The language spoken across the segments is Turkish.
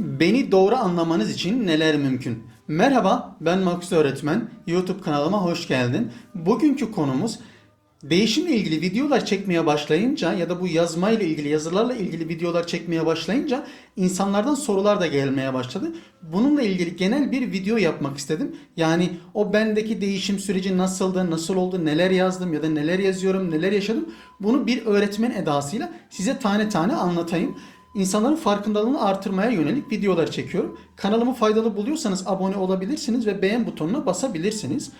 Beni doğru anlamanız için neler mümkün? Merhaba, ben Maksut Öğretmen. YouTube kanalıma hoş geldin. Bugünkü konumuz değişimle ilgili videolar çekmeye başlayınca ya da bu yazmayla ilgili, yazılarla ilgili videolar çekmeye başlayınca insanlardan sorular da gelmeye başladı. Bununla ilgili genel bir video yapmak istedim. Yani o bendeki değişim süreci nasıldı, nasıl oldu, neler yazdım ya da neler yazıyorum, neler yaşadım. Bunu bir öğretmen edasıyla size tane tane anlatayım. İnsanların farkındalığını artırmaya yönelik videolar çekiyorum. Kanalımı faydalı buluyorsanız abone olabilirsiniz ve beğen butonuna basabilirsiniz.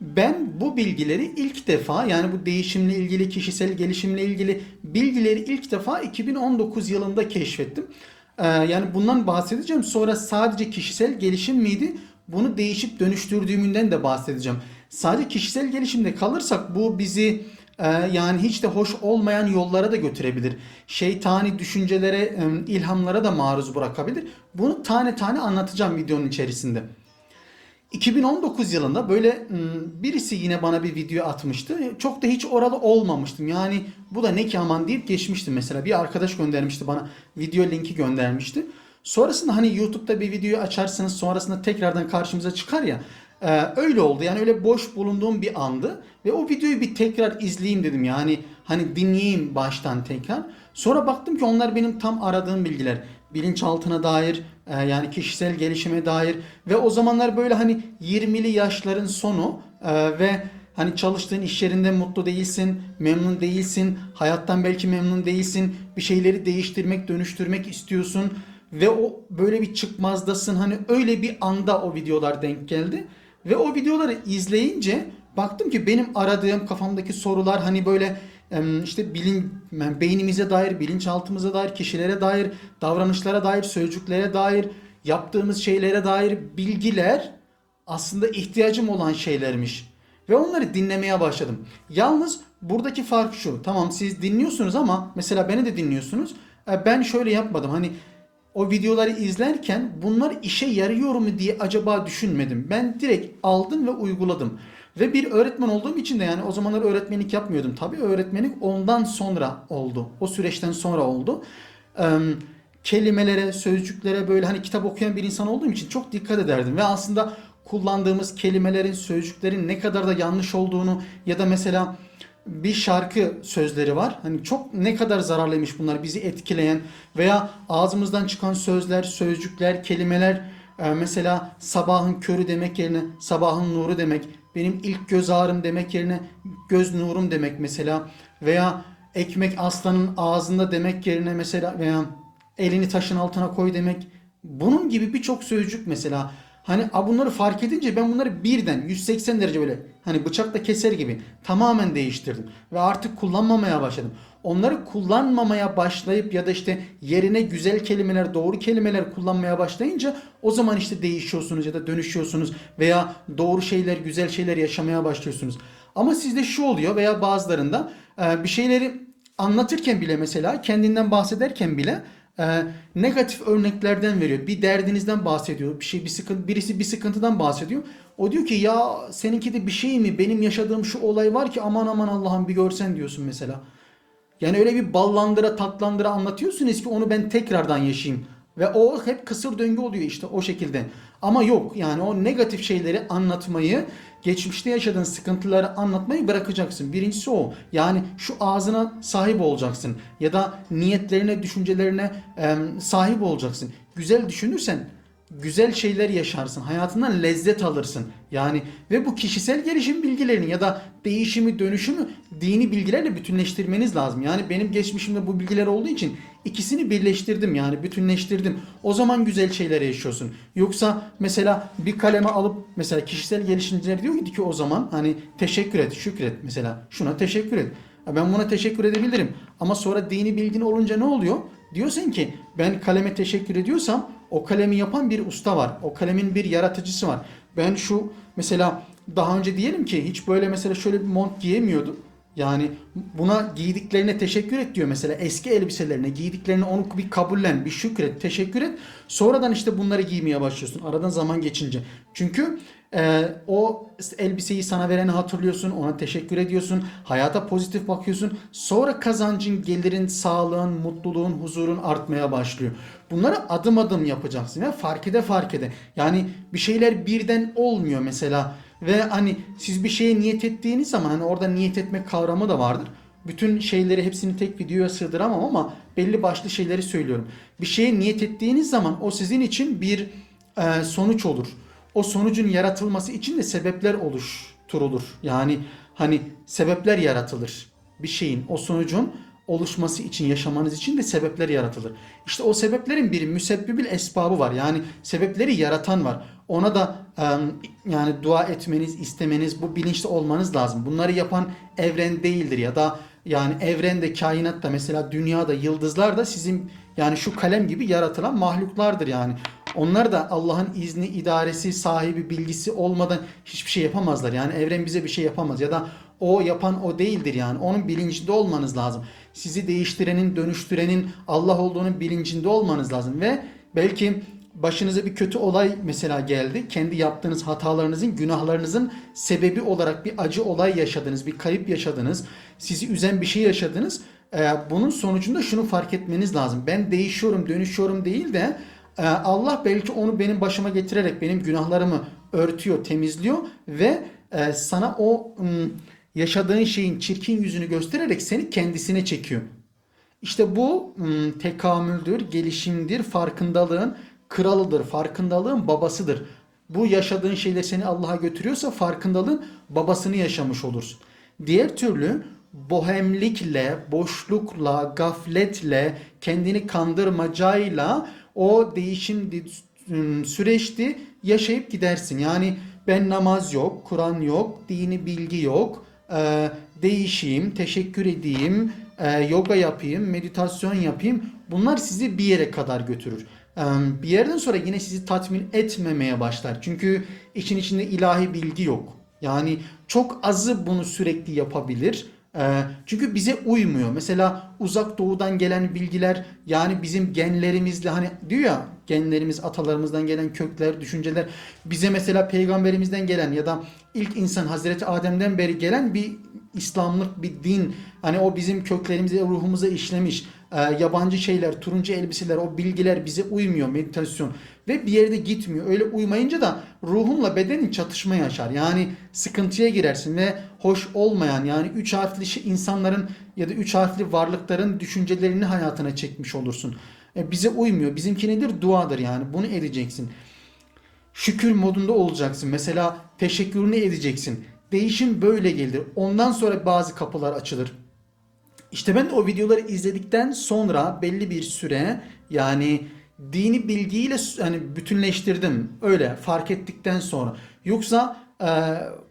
Ben bu bilgileri ilk defa yani bu değişimle ilgili, kişisel gelişimle ilgili bilgileri ilk defa 2019 yılında keşfettim. Ee, yani bundan bahsedeceğim. Sonra sadece kişisel gelişim miydi? Bunu değişip dönüştürdüğümünden de bahsedeceğim. Sadece kişisel gelişimde kalırsak bu bizi yani hiç de hoş olmayan yollara da götürebilir. Şeytani düşüncelere, e, ilhamlara da maruz bırakabilir. Bunu tane tane anlatacağım videonun içerisinde. 2019 yılında böyle birisi yine bana bir video atmıştı. Çok da hiç oralı olmamıştım. Yani bu da ne ki aman deyip geçmiştim mesela. Bir arkadaş göndermişti bana video linki göndermişti. Sonrasında hani YouTube'da bir videoyu açarsınız sonrasında tekrardan karşımıza çıkar ya. Ee, öyle oldu yani öyle boş bulunduğum bir andı ve o videoyu bir tekrar izleyeyim dedim yani hani dinleyeyim baştan tekrar. Sonra baktım ki onlar benim tam aradığım bilgiler. Bilinçaltına dair e, yani kişisel gelişime dair ve o zamanlar böyle hani 20'li yaşların sonu e, ve hani çalıştığın iş yerinde mutlu değilsin, memnun değilsin, hayattan belki memnun değilsin, bir şeyleri değiştirmek, dönüştürmek istiyorsun ve o böyle bir çıkmazdasın hani öyle bir anda o videolar denk geldi. Ve o videoları izleyince baktım ki benim aradığım kafamdaki sorular hani böyle işte bilin yani beynimize dair, bilinçaltımıza dair, kişilere dair, davranışlara dair, sözcüklere dair, yaptığımız şeylere dair bilgiler aslında ihtiyacım olan şeylermiş. Ve onları dinlemeye başladım. Yalnız buradaki fark şu. Tamam siz dinliyorsunuz ama mesela beni de dinliyorsunuz. E, Ben şöyle yapmadım. Hani o videoları izlerken bunlar işe yarıyor mu diye acaba düşünmedim. Ben direkt aldım ve uyguladım. Ve bir öğretmen olduğum için de yani o zamanlar öğretmenlik yapmıyordum. Tabii öğretmenlik ondan sonra oldu. O süreçten sonra oldu. Ee, kelimelere, sözcüklere böyle hani kitap okuyan bir insan olduğum için çok dikkat ederdim. Ve aslında kullandığımız kelimelerin, sözcüklerin ne kadar da yanlış olduğunu ya da mesela bir şarkı sözleri var. Hani çok ne kadar zararlıymış bunlar bizi etkileyen veya ağzımızdan çıkan sözler, sözcükler, kelimeler e, mesela sabahın körü demek yerine sabahın nuru demek, benim ilk göz ağrım demek yerine göz nurum demek mesela veya ekmek aslanın ağzında demek yerine mesela veya elini taşın altına koy demek. Bunun gibi birçok sözcük mesela Hani bunları fark edince ben bunları birden 180 derece böyle hani bıçakla keser gibi tamamen değiştirdim. Ve artık kullanmamaya başladım. Onları kullanmamaya başlayıp ya da işte yerine güzel kelimeler, doğru kelimeler kullanmaya başlayınca o zaman işte değişiyorsunuz ya da dönüşüyorsunuz veya doğru şeyler, güzel şeyler yaşamaya başlıyorsunuz. Ama sizde şu oluyor veya bazılarında bir şeyleri anlatırken bile mesela kendinden bahsederken bile e, negatif örneklerden veriyor. Bir derdinizden bahsediyor. Bir şey bir sıkıntı birisi bir sıkıntıdan bahsediyor. O diyor ki ya seninki de bir şey mi? Benim yaşadığım şu olay var ki aman aman Allah'ım bir görsen diyorsun mesela. Yani öyle bir ballandıra tatlandıra anlatıyorsunuz ki onu ben tekrardan yaşayayım. Ve o hep kısır döngü oluyor işte o şekilde. Ama yok yani o negatif şeyleri anlatmayı, geçmişte yaşadığın sıkıntıları anlatmayı bırakacaksın. Birincisi o. Yani şu ağzına sahip olacaksın. Ya da niyetlerine, düşüncelerine e, sahip olacaksın. Güzel düşünürsen güzel şeyler yaşarsın. Hayatından lezzet alırsın. Yani ve bu kişisel gelişim bilgilerini ya da değişimi, dönüşümü dini bilgilerle bütünleştirmeniz lazım. Yani benim geçmişimde bu bilgiler olduğu için ikisini birleştirdim yani bütünleştirdim. O zaman güzel şeyler yaşıyorsun. Yoksa mesela bir kaleme alıp mesela kişisel gelişimciler diyor ki o zaman hani teşekkür et, şükret mesela. Şuna teşekkür et. Ben buna teşekkür edebilirim. Ama sonra dini bilgin olunca ne oluyor? Diyorsun ki ben kaleme teşekkür ediyorsam o kalemi yapan bir usta var. O kalemin bir yaratıcısı var. Ben şu mesela daha önce diyelim ki hiç böyle mesela şöyle bir mont giyemiyordum. Yani buna giydiklerine teşekkür et diyor mesela. Eski elbiselerine giydiklerine onu bir kabullen, bir şükret, teşekkür et. Sonradan işte bunları giymeye başlıyorsun. Aradan zaman geçince. Çünkü e, o elbiseyi sana vereni hatırlıyorsun, ona teşekkür ediyorsun, hayata pozitif bakıyorsun. Sonra kazancın, gelirin, sağlığın, mutluluğun, huzurun artmaya başlıyor. Bunları adım adım yapacaksın ve fark ede fark ede. Yani bir şeyler birden olmuyor mesela. Ve hani siz bir şeye niyet ettiğiniz zaman hani orada niyet etmek kavramı da vardır. Bütün şeyleri hepsini tek videoya sığdıramam ama belli başlı şeyleri söylüyorum. Bir şeye niyet ettiğiniz zaman o sizin için bir e, sonuç olur. O sonucun yaratılması için de sebepler oluşturulur. Yani hani sebepler yaratılır. Bir şeyin, o sonucun oluşması için, yaşamanız için de sebepler yaratılır. İşte o sebeplerin bir müsebbibil esbabı var. Yani sebepleri yaratan var. Ona da yani dua etmeniz, istemeniz, bu bilinçli olmanız lazım. Bunları yapan evren değildir ya da yani evrende, kainatta mesela dünyada, yıldızlar da sizin yani şu kalem gibi yaratılan mahluklardır yani. Onlar da Allah'ın izni, idaresi, sahibi, bilgisi olmadan hiçbir şey yapamazlar. Yani evren bize bir şey yapamaz ya da o yapan o değildir yani. Onun bilincinde olmanız lazım. Sizi değiştirenin, dönüştürenin Allah olduğunun bilincinde olmanız lazım ve belki başınıza bir kötü olay mesela geldi. Kendi yaptığınız hatalarınızın, günahlarınızın sebebi olarak bir acı olay yaşadınız, bir kayıp yaşadınız, sizi üzen bir şey yaşadınız. Ee, bunun sonucunda şunu fark etmeniz lazım. Ben değişiyorum, dönüşüyorum değil de e, Allah belki onu benim başıma getirerek benim günahlarımı örtüyor, temizliyor ve e, sana o yaşadığın şeyin çirkin yüzünü göstererek seni kendisine çekiyor. İşte bu tekamüldür, gelişimdir, farkındalığın kralıdır, farkındalığın babasıdır. Bu yaşadığın şeyler seni Allah'a götürüyorsa farkındalığın babasını yaşamış olursun. Diğer türlü bohemlikle, boşlukla, gafletle, kendini kandırmacayla o değişim süreçti yaşayıp gidersin. Yani ben namaz yok, Kur'an yok, dini bilgi yok, değişeyim, teşekkür edeyim, yoga yapayım, meditasyon yapayım. Bunlar sizi bir yere kadar götürür bir yerden sonra yine sizi tatmin etmemeye başlar. Çünkü için içinde ilahi bilgi yok. Yani çok azı bunu sürekli yapabilir. Çünkü bize uymuyor. Mesela uzak doğudan gelen bilgiler yani bizim genlerimizle hani diyor ya genlerimiz atalarımızdan gelen kökler, düşünceler bize mesela peygamberimizden gelen ya da ilk insan Hazreti Adem'den beri gelen bir İslamlık bir din hani o bizim köklerimize ruhumuza işlemiş e, yabancı şeyler turuncu elbiseler o bilgiler bize uymuyor meditasyon. Ve bir yerde gitmiyor. Öyle uymayınca da ruhunla bedenin çatışma yaşar. Yani sıkıntıya girersin ve hoş olmayan yani üç harfli insanların ya da üç harfli varlıkların düşüncelerini hayatına çekmiş olursun. E, bize uymuyor. Bizimki nedir? Duadır yani. Bunu edeceksin. Şükür modunda olacaksın. Mesela teşekkürünü edeceksin. Değişim böyle gelir. Ondan sonra bazı kapılar açılır. İşte ben o videoları izledikten sonra belli bir süre yani dini bilgiyle hani bütünleştirdim. Öyle fark ettikten sonra. Yoksa e,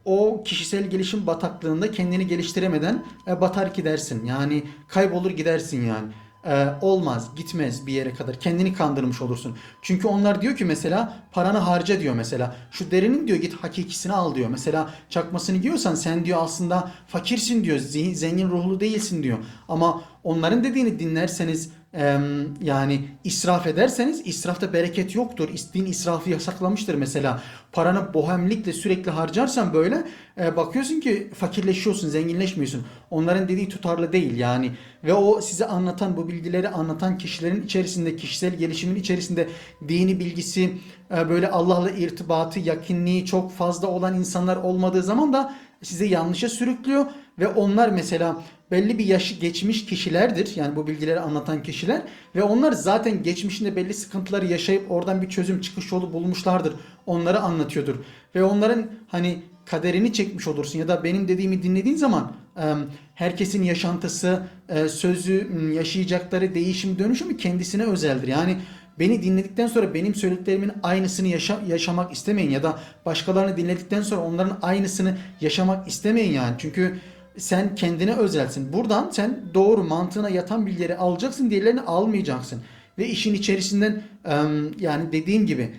o kişisel gelişim bataklığında kendini geliştiremeden e, batar gidersin. Yani kaybolur gidersin yani e, olmaz, gitmez bir yere kadar. Kendini kandırmış olursun. Çünkü onlar diyor ki mesela paranı harca diyor mesela. Şu derinin diyor git hakikisini al diyor. Mesela çakmasını giyiyorsan sen diyor aslında fakirsin diyor. Zengin ruhlu değilsin diyor. Ama onların dediğini dinlerseniz yani israf ederseniz israfta bereket yoktur. Din israfı yasaklamıştır mesela. Paranı bohemlikle sürekli harcarsan böyle e, bakıyorsun ki fakirleşiyorsun, zenginleşmiyorsun. Onların dediği tutarlı değil yani. Ve o size anlatan, bu bilgileri anlatan kişilerin içerisinde, kişisel gelişimin içerisinde dini bilgisi, e, böyle Allah'la irtibatı, yakınlığı çok fazla olan insanlar olmadığı zaman da size yanlışa sürüklüyor ve onlar mesela belli bir yaş geçmiş kişilerdir. Yani bu bilgileri anlatan kişiler ve onlar zaten geçmişinde belli sıkıntıları yaşayıp oradan bir çözüm çıkış yolu bulmuşlardır. Onları anlatıyordur. Ve onların hani kaderini çekmiş olursun ya da benim dediğimi dinlediğin zaman herkesin yaşantısı, sözü, yaşayacakları değişim, dönüşümü kendisine özeldir. Yani beni dinledikten sonra benim söylediklerimin aynısını yaşa yaşamak istemeyin ya da başkalarını dinledikten sonra onların aynısını yaşamak istemeyin yani. Çünkü sen kendine özelsin. Buradan sen doğru mantığına yatan bilgileri alacaksın, diğerlerini almayacaksın. Ve işin içerisinden yani dediğim gibi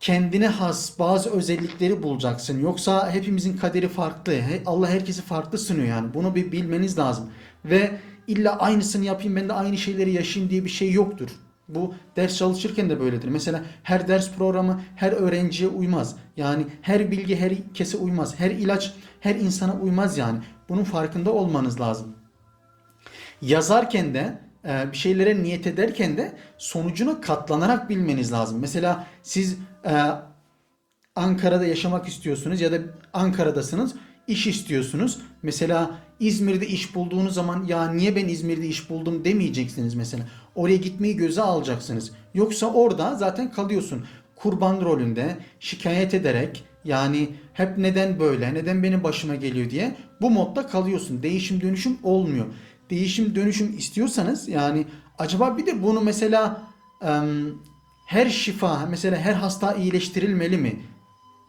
kendine has bazı özellikleri bulacaksın. Yoksa hepimizin kaderi farklı. Allah herkesi farklı sunuyor yani. Bunu bir bilmeniz lazım. Ve illa aynısını yapayım ben de aynı şeyleri yaşayayım diye bir şey yoktur. Bu ders çalışırken de böyledir. Mesela her ders programı her öğrenciye uymaz. Yani her bilgi herkese uymaz. Her ilaç her insana uymaz yani. Bunun farkında olmanız lazım yazarken de e, bir şeylere niyet ederken de sonucuna katlanarak bilmeniz lazım. Mesela siz e, Ankara'da yaşamak istiyorsunuz ya da Ankara'dasınız iş istiyorsunuz. Mesela İzmir'de iş bulduğunuz zaman ya niye ben İzmir'de iş buldum demeyeceksiniz mesela. Oraya gitmeyi göze alacaksınız. Yoksa orada zaten kalıyorsun. Kurban rolünde şikayet ederek yani hep neden böyle, neden benim başıma geliyor diye bu modda kalıyorsun. Değişim dönüşüm olmuyor. Değişim dönüşüm istiyorsanız yani acaba bir de bunu mesela her şifa mesela her hasta iyileştirilmeli mi?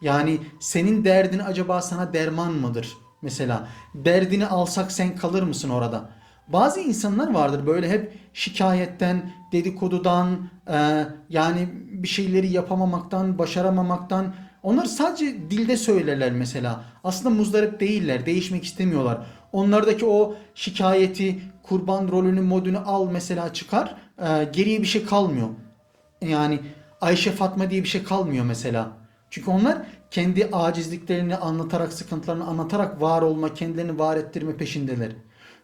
Yani senin derdin acaba sana derman mıdır? Mesela derdini alsak sen kalır mısın orada? Bazı insanlar vardır böyle hep şikayetten, dedikodudan, e, yani bir şeyleri yapamamaktan, başaramamaktan. Onlar sadece dilde söylerler mesela. Aslında muzdarip değiller, değişmek istemiyorlar. Onlardaki o şikayeti, kurban rolünü, modunu al mesela çıkar. e, geriye bir şey kalmıyor. Yani Ayşe Fatma diye bir şey kalmıyor mesela. Çünkü onlar kendi acizliklerini anlatarak, sıkıntılarını anlatarak var olma, kendilerini var ettirme peşindeler.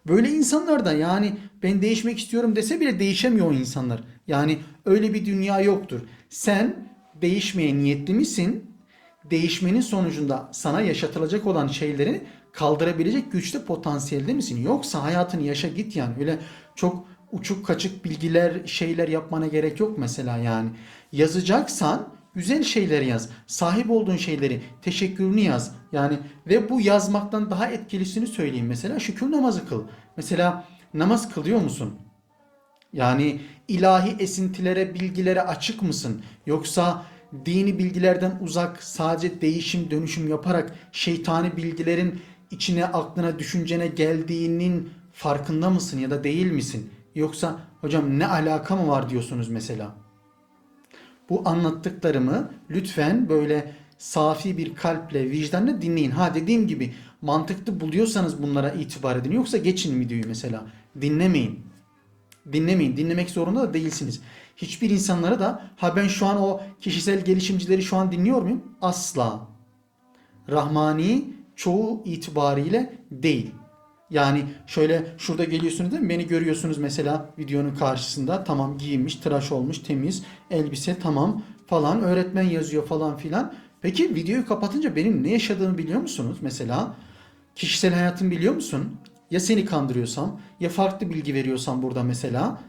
Böyle insanlar da yani ben değişmek istiyorum dese bile değişemiyor insanlar. Yani öyle bir dünya yoktur. Sen değişmeye niyetli misin? Değişmenin sonucunda sana yaşatılacak olan şeyleri kaldırabilecek güçte potansiyelde misin? Yoksa hayatını yaşa git yani. Öyle çok uçuk kaçık bilgiler, şeyler yapmana gerek yok mesela yani. Yazacaksan güzel şeyler yaz. Sahip olduğun şeyleri, teşekkürünü yaz. Yani ve bu yazmaktan daha etkilisini söyleyeyim mesela. Şükür namazı kıl. Mesela namaz kılıyor musun? Yani ilahi esintilere, bilgilere açık mısın? Yoksa dini bilgilerden uzak, sadece değişim, dönüşüm yaparak şeytani bilgilerin içine, aklına, düşüncene geldiğinin farkında mısın ya da değil misin? Yoksa hocam ne alaka mı var diyorsunuz mesela? Bu anlattıklarımı lütfen böyle safi bir kalple, vicdanla dinleyin. Ha dediğim gibi mantıklı buluyorsanız bunlara itibar edin. Yoksa geçin videoyu mesela. Dinlemeyin. Dinlemeyin. Dinlemek zorunda da değilsiniz. Hiçbir insanlara da ha ben şu an o kişisel gelişimcileri şu an dinliyor muyum? Asla. Rahmani çoğu itibariyle değil. Yani şöyle şurada geliyorsunuz değil mi? Beni görüyorsunuz mesela videonun karşısında. Tamam giyinmiş, tıraş olmuş, temiz, elbise tamam falan. Öğretmen yazıyor falan filan. Peki videoyu kapatınca benim ne yaşadığımı biliyor musunuz? Mesela kişisel hayatımı biliyor musun? Ya seni kandırıyorsam ya farklı bilgi veriyorsam burada mesela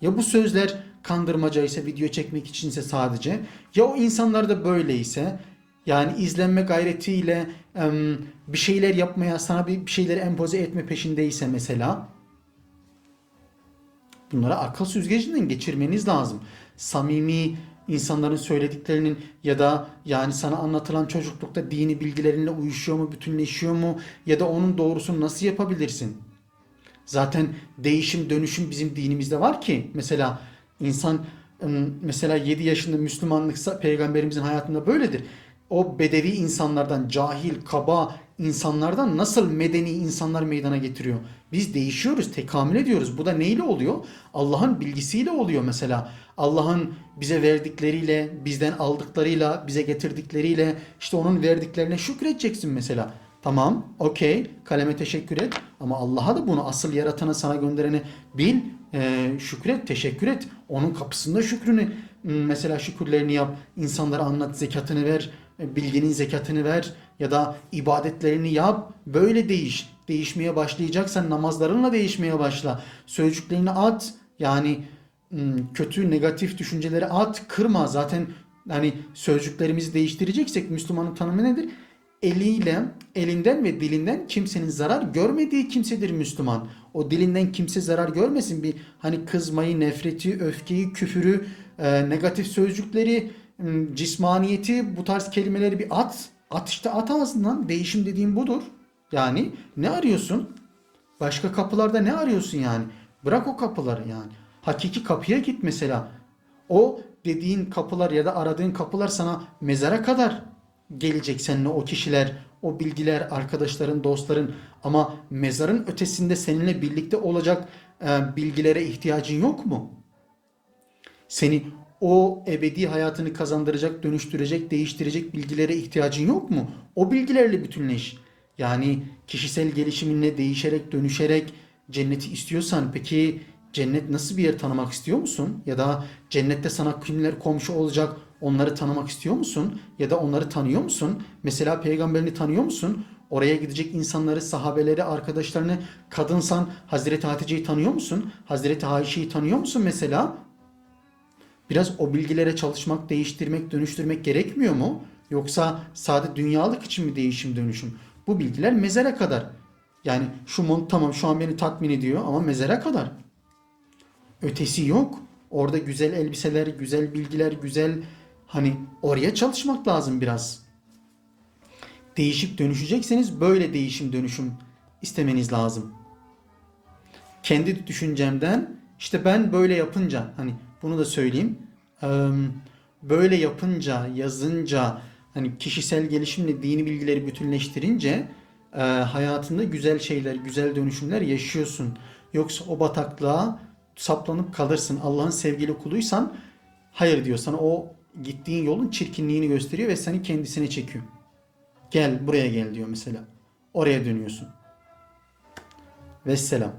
ya bu sözler kandırmaca ise video çekmek içinse sadece ya o insanlar da böyleyse yani izlenme gayretiyle bir şeyler yapmaya sana bir, şeyleri empoze etme peşindeyse mesela bunlara akıl süzgecinden geçirmeniz lazım. Samimi insanların söylediklerinin ya da yani sana anlatılan çocuklukta dini bilgilerinle uyuşuyor mu, bütünleşiyor mu ya da onun doğrusunu nasıl yapabilirsin? Zaten değişim dönüşüm bizim dinimizde var ki mesela insan mesela 7 yaşında Müslümanlıksa peygamberimizin hayatında böyledir. O bedevi insanlardan, cahil, kaba insanlardan nasıl medeni insanlar meydana getiriyor? Biz değişiyoruz, tekamül ediyoruz. Bu da neyle oluyor? Allah'ın bilgisiyle oluyor mesela. Allah'ın bize verdikleriyle, bizden aldıklarıyla, bize getirdikleriyle, işte onun verdiklerine şükredeceksin mesela. Tamam, okey, kaleme teşekkür et. Ama Allah'a da bunu asıl yaratana sana göndereni bil, e, şükret, teşekkür et. Onun kapısında şükrünü, mesela şükürlerini yap, insanlara anlat, zekatını ver, bilginin zekatını ver ya da ibadetlerini yap. Böyle değiş. Değişmeye başlayacaksan namazlarınla değişmeye başla. Sözcüklerini at. Yani kötü, negatif düşünceleri at, kırma. Zaten hani sözcüklerimizi değiştireceksek Müslümanın tanımı nedir? eliyle, elinden ve dilinden kimsenin zarar görmediği kimsedir Müslüman. O dilinden kimse zarar görmesin. Bir hani kızmayı, nefreti, öfkeyi, küfürü, e, negatif sözcükleri, cismaniyeti bu tarz kelimeleri bir at. At işte at ağzından. Değişim dediğim budur. Yani ne arıyorsun? Başka kapılarda ne arıyorsun yani? Bırak o kapıları yani. Hakiki kapıya git mesela. O dediğin kapılar ya da aradığın kapılar sana mezara kadar gelecek seninle o kişiler, o bilgiler, arkadaşların, dostların ama mezarın ötesinde seninle birlikte olacak e, bilgilere ihtiyacın yok mu? Seni o ebedi hayatını kazandıracak, dönüştürecek, değiştirecek bilgilere ihtiyacın yok mu? O bilgilerle bütünleş. Yani kişisel gelişiminle değişerek, dönüşerek cenneti istiyorsan peki cennet nasıl bir yer tanımak istiyor musun? Ya da cennette sana kimler komşu olacak onları tanımak istiyor musun? Ya da onları tanıyor musun? Mesela peygamberini tanıyor musun? Oraya gidecek insanları, sahabeleri, arkadaşlarını, kadınsan Hazreti Hatice'yi tanıyor musun? Hazreti Ayşe'yi tanıyor musun mesela? Biraz o bilgilere çalışmak, değiştirmek, dönüştürmek gerekmiyor mu? Yoksa sade dünyalık için mi değişim dönüşüm? Bu bilgiler mezara kadar. Yani şu mont tamam şu an beni tatmin ediyor ama mezara kadar. Ötesi yok. Orada güzel elbiseler, güzel bilgiler, güzel hani oraya çalışmak lazım biraz. Değişip dönüşecekseniz böyle değişim dönüşüm istemeniz lazım. Kendi düşüncemden işte ben böyle yapınca hani bunu da söyleyeyim. Böyle yapınca, yazınca hani kişisel gelişimle dini bilgileri bütünleştirince hayatında güzel şeyler, güzel dönüşümler yaşıyorsun. Yoksa o bataklığa saplanıp kalırsın. Allah'ın sevgili kuluysan hayır diyor sana o gittiğin yolun çirkinliğini gösteriyor ve seni kendisine çekiyor. Gel buraya gel diyor mesela. Oraya dönüyorsun. Vesselam.